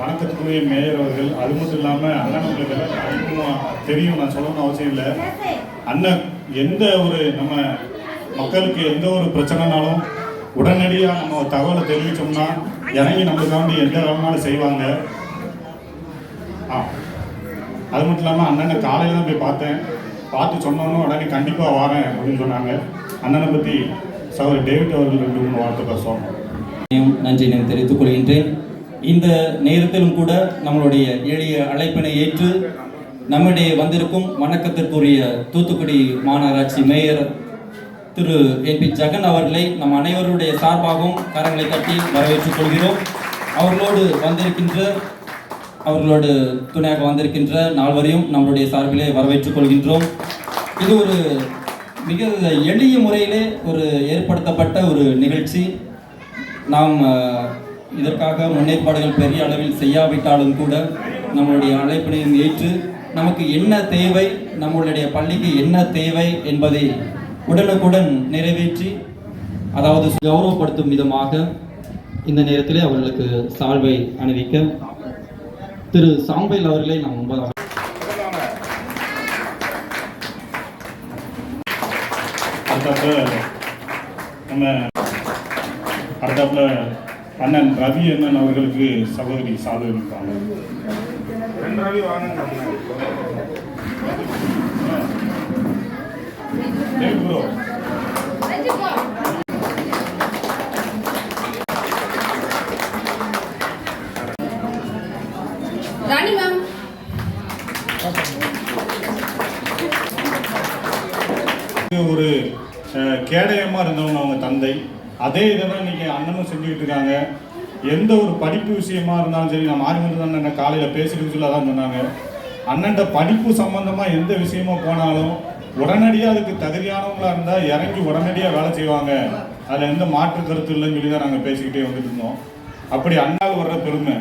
மதிப்புக்குரிய மேயர் அவர்கள் அது மட்டும் இல்லாமல் அண்ணன் உங்களுக்கு தெரியும் நான் சொல்லணும்னு அவசியம் இல்லை. அண்ணன் எந்த ஒரு நம்ம மக்களுக்கு எந்த ஒரு பிரச்சனைனாலும் உடனடியாக நம்ம தகவலை தெரிவித்தோம்னா இறங்கி நம்மளுக்காண்டி எந்த வேலைனாலும் செய்வாங்க. ஆ அது மட்டும் இல்லாமல் அண்ணனை காலையில் தான் போய் பார்த்தேன். பார்த்து சொன்னோன்னு உடனே கண்டிப்பாக வரேன் அப்படின்னு சொன்னாங்க. அண்ணனை பற்றி சகோதரி டேவிட் அவர்கள் ரெண்டு மூணு வார்த்தை பேசுவாங்க நன்றியும் நன்றியினை தெரிவித்துக் கொள்கின்றேன். இந்த நேரத்திலும் கூட நம்மளுடைய எளிய அழைப்பினை ஏற்று நம்மிடையே வந்திருக்கும் வணக்கத்திற்குரிய தூத்துக்குடி மாநகராட்சி mayor Thiru N P Jagan அவர்களை நம் அனைவருடைய சார்பாகவும் கரங்களை தட்டி வரவேற்றுக் கொள்கிறோம். அவர்களோடு வந்திருக்கின்ற அவர்களோடு துணையாக வந்திருக்கின்ற நால்வரையும் நம்மளுடைய சார்பிலே வரவேற்றுக் கொள்கின்றோம். இது ஒரு மிக எளிய முறையிலே ஒரு ஏற்படுத்தப்பட்ட ஒரு நிகழ்ச்சி. நாம் இதற்காக முன்னேற்பாடுகள் பெரிய அளவில் செய்யாவிட்டாலும் கூட நம்மளுடைய அழைப்பினையும் ஏற்று நமக்கு என்ன தேவை நம்மளுடைய பள்ளிக்கு என்ன தேவை என்பதை உடனுக்குடன் நிறைவேற்றி அதாவது கௌரவப்படுத்தும் விதமாக இந்த நேரத்திலே அவர்களுக்கு சால்வை அணிவிக்க திரு சாம்பைல் அவர்களை நாம் ஒன்பதாம் நம்ம அடுத்தாப்புல அண்ணன் ரவி அண்ணன் அவர்களுக்கு சகோதரி சாதனை இருக்காங்க ராணி மேம். ஒரு அஹ், கேடயமா இருந்தவங்க அவங்க தந்தை. அதே இதை தான் இன்னைக்கு அண்ணனும் செஞ்சுக்கிட்டு இருக்காங்க. எந்த ஒரு படிப்பு விஷயமா இருந்தாலும் சரி நான் மாறி வந்து தான் காலையில் பேசிட்டு சொல்ல தான் சொன்னாங்க. அண்ணன்ட்ட படிப்பு சம்மந்தமாக எந்த விஷயமா போனாலும் உடனடியாக அதுக்கு தகுதியானவங்களாக இருந்தால் இறங்கி உடனடியாக வேலை செய்வாங்க. அதில் எந்த மாற்று கருத்து இல்லைன்னு சொல்லி தான் நாங்கள் பேசிக்கிட்டே வந்துட்டு இருந்தோம். அப்படி அண்ணால் வர்ற பெருமை.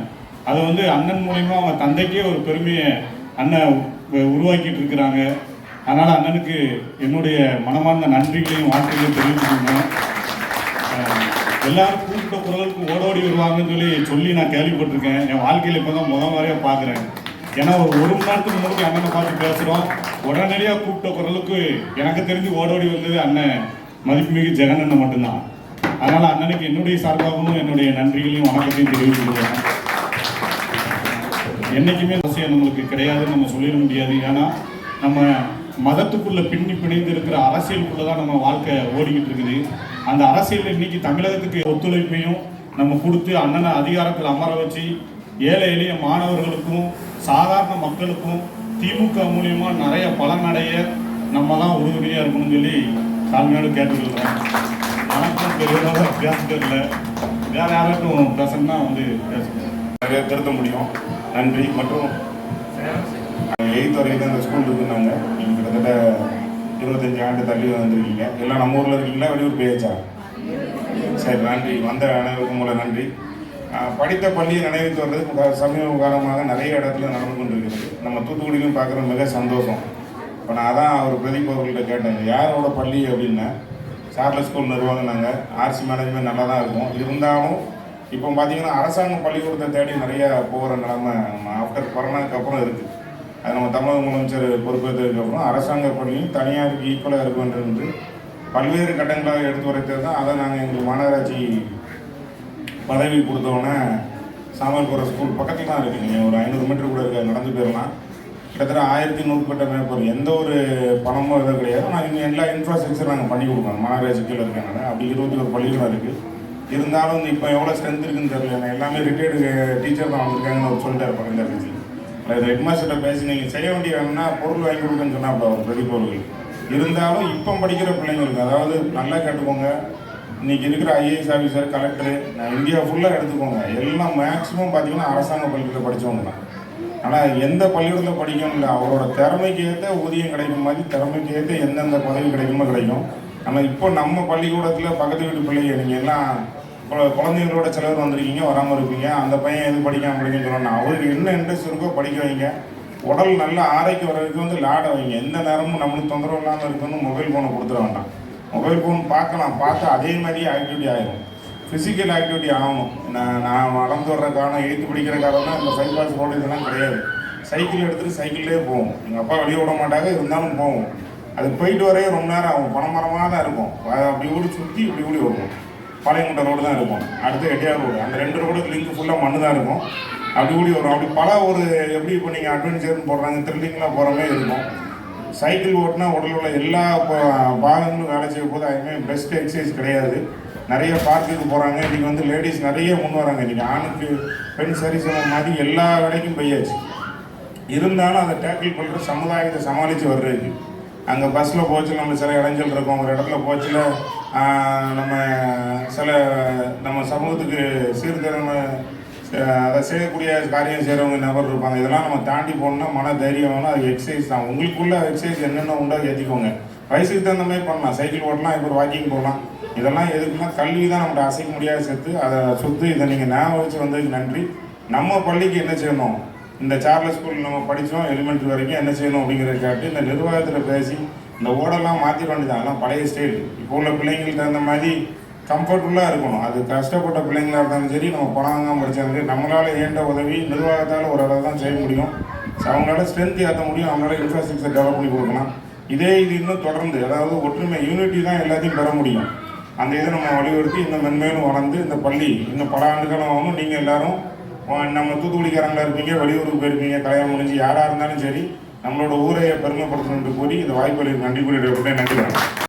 அதை வந்து அண்ணன் மூலயமா அவங்க தந்தைக்கே ஒரு பெருமையை அண்ணன் உருவாக்கிட்டு இருக்கிறாங்க. அதனால் அண்ணனுக்கு என்னுடைய மனமார்ந்த நன்றிகளையும் வாழ்க்கைகளையும் தெரிவிச்சுக்கணும் எல்லாரும் கூப்பிட்ட குரலுக்கு ஓடோடி வருவாங்கன்னு சொல்லி சொல்லி நான் கேள்விப்பட்டிருக்கேன். என் வாழ்க்கையில் இப்போ தான் முதல் மாதிரியாக பார்க்குறேன். ஏன்னா ஒரு ஒரு மணி நேரத்துக்கு முன்னாடி அண்ணனை பார்த்து பேசுகிறோம் உடனடியாக கூப்பிட்ட குரலுக்கு எனக்கு தெரிஞ்சு ஓடோடி வந்தது அண்ணன். மதிப்புமிகு ஜெகன் அண்ணன் மட்டும்தான். அதனால் அண்ணனுக்கு என்னுடைய சார்பாகவும் என்னுடைய நன்றிகளையும் வணக்கத்தையும் தெரிவித்துக்கிறேன் என்னைக்குமே அவசியம் நம்மளுக்கு கிடையாதுன்னு நம்ம சொல்லிட முடியாது. ஏன்னா நம்ம மதத்துக்குள்ள பின்னி பிணைந்து இருக்கிற அரசியலுக்குள்ள தான் நம்ம வாழ்க்கை ஓடிக்கிட்டு இருக்குது. அந்த அரசியல் இன்னைக்கு தமிழகத்துக்கு ஒத்துழைப்பையும் நம்ம கொடுத்து அண்ணனை அதிகாரத்தில் அமர வச்சு ஏழை எளிய மாணவர்களுக்கும் சாதாரண மக்களுக்கும் திமுக மூலியமா நிறைய பலன் அடைய நம்ம தான் உறுதுணையாக இருக்கணும்னு சொல்லி தாழ்மையோடு கேட்டுக்கொள்கிறேன் வணக்கம் பெரியதாக பேசுறது இல்லை வேற யாராட்டும் பேசணும்னா வந்து பேசுங்க. நிறைய திருத்த முடியும். நன்றி. மற்றும் எயித் வரைக்கும் அந்த ஸ்கூல் இருக்குன்னாங்க. நீங்கள் கிட்டத்தட்ட இருபத்தஞ்சி ஆண்டு தள்ளி வந்திருக்கீங்க. எல்லாம் நம்ம ஊரில் இருக்கீங்களா? வெளியூர் பேச்சா சரி நன்றி. வந்த அனைவருக்கும் மூலம் நன்றி. படித்த பள்ளியை நினைவுக்கு வர்றது சமீப காலமாக நிறைய இடத்துல நடந்து கொண்டிருக்கிறது. நம்ம தூத்துக்குடியிலும் பார்க்குற மிக சந்தோஷம். இப்போ நான் அதான் அவர் பிரதீப் அவர்கள்ட்ட கேட்டேன் யாரோட பள்ளி? அப்படின்னா சார்லஸ் ஸ்கூல் நிர்வாகம் நாங்கள் ஆர்சி மேனேஜ்மெண்ட் நல்லா தான் இருக்கும். இருந்தாலும் இப்போ பார்த்தீங்கன்னா அரசாங்க பள்ளிக்கூடத்தை தேடி நிறையா போகிற நிலமை நம்ம ஆஃப்டர் கொரோனாக்கு அப்புறம் இருக்குது அது நம்ம தமிழக முதலமைச்சர் பொறுப்பேற்றதுக்கப்புறம் அரசாங்க பள்ளியும் தனியாருக்கு ஈக்குவலாக இருக்குன்றது பல்வேறு கட்டங்களாக எடுத்து வரைத்தது தான். அதை நாங்கள் எங்களுக்கு மாநகராட்சி பதவி கொடுத்தோன்னே சாமல்புற ஸ்கூல் பக்கத்தில் தான் இருக்குது நீங்கள் ஒரு ஐநூறு மீட்டர் கூட இருக்க நடந்து போயிடலாம் கிட்டத்தட்ட ஆயிரத்தி நூறுபட்ட மேற்பர் எந்த ஒரு பணமோ எதுவும் கிடையாது. நாங்கள் எல்லா இன்ஃப்ராஸ்ட்ரக்சர் நாங்கள் பண்ணி கொடுக்கணும். மாநகராட்சி கீழே இருக்காங்க அப்படி இருபத்தி ஒரு பள்ளிகளும் இருக்குது இருந்தாலும் இப்போ எவ்வளோ ஸ்ட்ரென்த் இருக்குன்னு தெரியல. எல்லாமே ரிட்டையர்டு டீச்சர் eh, தான் வந்திருக்காங்கன்னு ஒரு சொல்லிட்டார் பக்கத்தில் இருந்துச்சு ஹெட் மாஸ்டர்கிட்ட பேசி நீங்கள் செய்ய வேண்டிய வேணும்னா பொருள் வாங்கி கொடுக்குன்னு சொன்னால் அவர் பிரதிப் இருந்தாலும் இப்போ படிக்கிற பிள்ளைங்களுக்கு அதாவது நல்லா கேட்டுக்கோங்க. இன்னைக்கு இருக்கிற ஐஏஎஸ் ஆஃபீஸர் கலெக்டர் நான் இந்தியா ஃபுல்லாக எடுத்துக்கோங்க. எல்லாம் மேக்ஸிமம் பார்த்தீங்கன்னா அரசாங்க பள்ளிக்கூடத்தில் படித்தவங்க தான். ஆனால் எந்த பள்ளிக்கூடத்தில் படிக்கணும் இல்லை அவரோட திறமைக்கு ஏற்ற ஊதியம் கிடைக்கும் மாதிரி திறமைக்கு ஏற்ற எந்தெந்த பதவி கிடைக்குமோ கிடைக்கும். ஆனால் இப்போ நம்ம பள்ளிக்கூடத்தில் பக்கத்து வீட்டு பிள்ளைங்க நீங்கள் எல்லாம் குழந்தைங்களோட குழந்தைங்களோட சிலர் வந்திருக்கீங்க வராமல் இருப்பீங்க. அந்த பையன் எது படிக்காம படிக்கணும்னு சொன்னா அவருக்கு என்ன இன்ட்ரெஸ்ட் இருக்கோ படிக்க வைங்க. உடல் நல்ல ஆரோக்கியம் வர்றதுக்கு வந்து லாட வைங்க. எந்த நேரமும் நம்மளுக்கு தொந்தரவு இல்லாமல் இருக்கணும் மொபைல் ஃபோனை கொடுத்துட வேண்டாம். மொபைல் ஃபோன் பார்க்கலாம். பார்த்து அதே மாதிரியே ஆக்டிவிட்டி ஆகிடும் ஃபிசிக்கல் ஆக்டிவிட்டி ஆகணும். நான் நான் வளர்ந்து வர்ற காலம் எழுத்து படிக்கிற காலம் தான் இந்த ஃபைவ் பாஸ் ரோடு இதெல்லாம் கிடையாது. சைக்கிள் எடுத்துகிட்டு சைக்கிள்லேயே போவோம். எங்கள் அப்பா வெளியே விட மாட்டாங்க இருந்தாலும் போவோம். அது போயிட்டு வரையே ரொம்ப நேரம் ஆகும். பணமரமாக தான் இருக்கும் அப்படி ஊடி சுற்றி இப்படி ஊடி வருவோம். பாளையங்குட்டை ரோடு தான் இருக்கும். அடுத்து எட்டியார் ரோடு. அந்த ரெண்டு ரோடு லிங்க் ஃபுல்லாக மண்ணு தான் இருக்கும். அப்படி கூடி வரும். அப்படி பல ஒரு எப்படி இப்போ நீங்கள் அட்வென்ச்சர்னு போடுறாங்க த்ரில்லிங்லாம் போகிற மாதிரி இருக்கும். சைக்கிள் ஓட்டினா உடலில் உள்ள எல்லா பாகங்களும் வேலை செய்ய போது அதுவுமே பெஸ்ட் எக்ஸசைஸ் கிடையாது. நிறைய பார்க்குக்கு போகிறாங்க இன்றைக்கி வந்து லேடிஸ் நிறைய முன் வராங்க. இன்றைக்கி ஆணுக்கு பெண் சரி சொன்ன மாதிரி எல்லா வேலைக்கும் போயாச்சு. இருந்தாலும் அதை டேக்கிள் பண்ணுற சமுதாயத்தை சமாளித்து வர்றதுக்கு. அங்கே பஸ்ஸில் போச்சு நம்ம சில இடைஞ்சல் இருக்கும். ஒரு இடத்துல போச்சுல நம்ம சில நம்ம சமூகத்துக்கு சீர்திறமை அதை செய்யக்கூடிய காரியம் செய்கிறவங்க நபர் இருப்பாங்க. இதெல்லாம் நம்ம தாண்டி போகணும்னா மன தைரியம் வேணும். அது எக்ஸசைஸ் தான். உங்களுக்குள்ள எக்ஸசைஸ் என்னென்ன உண்டோ அதை ஏற்றிக்கோங்க வயசுக்கு தகுந்த மாதிரி பண்ணலாம். சைக்கிள் ஓட்டலாம் இப்போ வாக்கிங் போகலாம். இதெல்லாம் எதுக்குன்னா கல்வி தான் நம்மகிட்ட அசைக்க முடியாத சேர்த்து அதை சுற்று இதை நீங்கள் ஞாபகம் வச்சு வந்ததுக்கு நன்றி. நம்ம பள்ளிக்கு என்ன செய்யணும்? இந்த சார்லஸ் ஸ்கூல் நம்ம படித்தோம் எலிமெண்ட்ரி வரைக்கும் என்ன செய்யணும் அப்படிங்கிறத காட்டி இந்த நிர்வாகத்தில் பேசி இந்த ஓடெல்லாம் மாற்றிட வேண்டியதான் அதெல்லாம் பழைய ஸ்டைல் இப்போ உள்ள பிள்ளைங்களுக்கு தகுந்த மாதிரி கம்ஃபர்டபுளாக இருக்கணும். அது கஷ்டப்பட்ட பிள்ளைங்களா இருந்தாலும் சரி நம்ம பணம் வாங்காம படித்தாலும் நம்மளால் ஏண்ட உதவி நிர்வாகத்தால் ஒரு அளவு தான் செய்ய முடியும். So, அவங்களால ஸ்ட்ரென்த் ஏற்ற முடியும். அவங்களால இன்ஃப்ராஸ்ட்ரக்சர் டெவலப் பண்ணி கொடுக்கலாம். இதே இது இன்னும் தொடர்ந்து அதாவது ஒற்றுமை யூனிட்டி தான் எல்லாத்தையும் பெற முடியும். அந்த இதை நம்ம வலியுறுத்தி இந்த மென்மேலும் வளர்ந்து இந்த பள்ளி இன்னும் பல ஆண்டுகளும் ஆகும். நீங்கள் எல்லாரும் நம்ம தூத்துக்குடிக்காரங்களா இருப்பீங்க வெளியூருக்கு போயிருப்பீங்க கல்யாணம் முடிஞ்சு யாராக இருந்தாலும் சரி நம்மளோட ஊரை பெருமைப்படுத்தணுன்ட்டு கூறி இந்த வாய்ப்புகளுக்கு நன்றி கூறி நன்றி